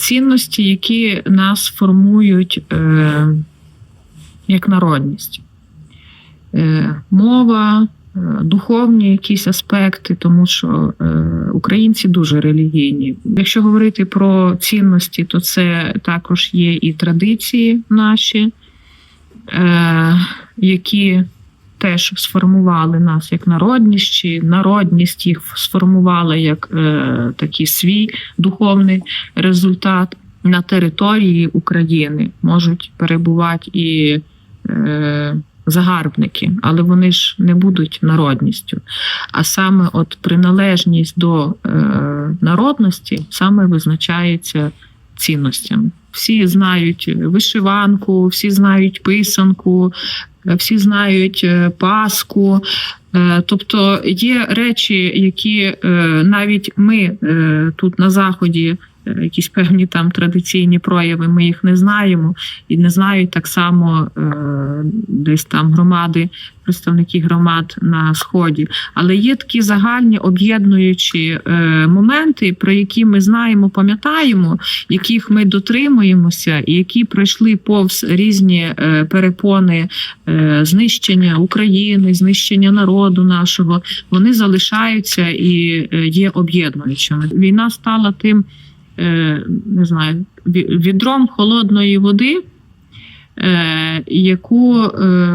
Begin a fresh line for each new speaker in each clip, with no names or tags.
цінності, які нас формують е, як народність. Е, мова, е, духовні якісь аспекти, тому що е, українці дуже релігійні. Якщо говорити про цінності, то це також є і традиції наші, е, які теж сформували нас як народність, чи народність їх сформувала як е, такий свій духовний результат на території України. Можуть перебувати і е, загарбники, але вони ж не будуть народністю. А саме от приналежність до е, народності саме визначається цінностями. Всі знають вишиванку, всі знають писанку, всі знають Пасху. Е, Тобто є речі, які е, навіть ми е, тут на заході. е, Якісь певні там традиційні прояви, ми їх не знаємо, і не знають так само е, десь там громади, представники громад на сході. Але є такі загальні об'єднуючі е, моменти, про які ми знаємо, пам'ятаємо, яких ми дотримуємося, і які пройшли повз різні е, перепони е, знищення України, знищення народу нашого. Вони залишаються і е, є об'єднуючими. Війна стала тим, е, не знаю, відром холодної води. е, Яку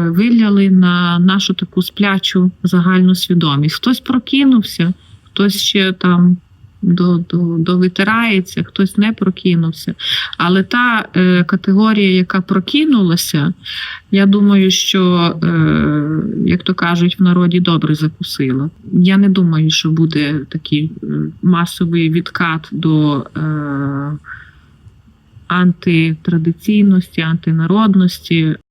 виляли на нашу таку сплячу загальну свідомість. Хтось прокинувся, хтось ще там до, до, довитирається, хтось не прокинувся. Але та е, категорія, яка прокинулася, я думаю, що, е, як то кажуть, в народі добре закусила. Я не думаю, що буде такий е, масовий відкат до е, антитрадиційності, антинародності.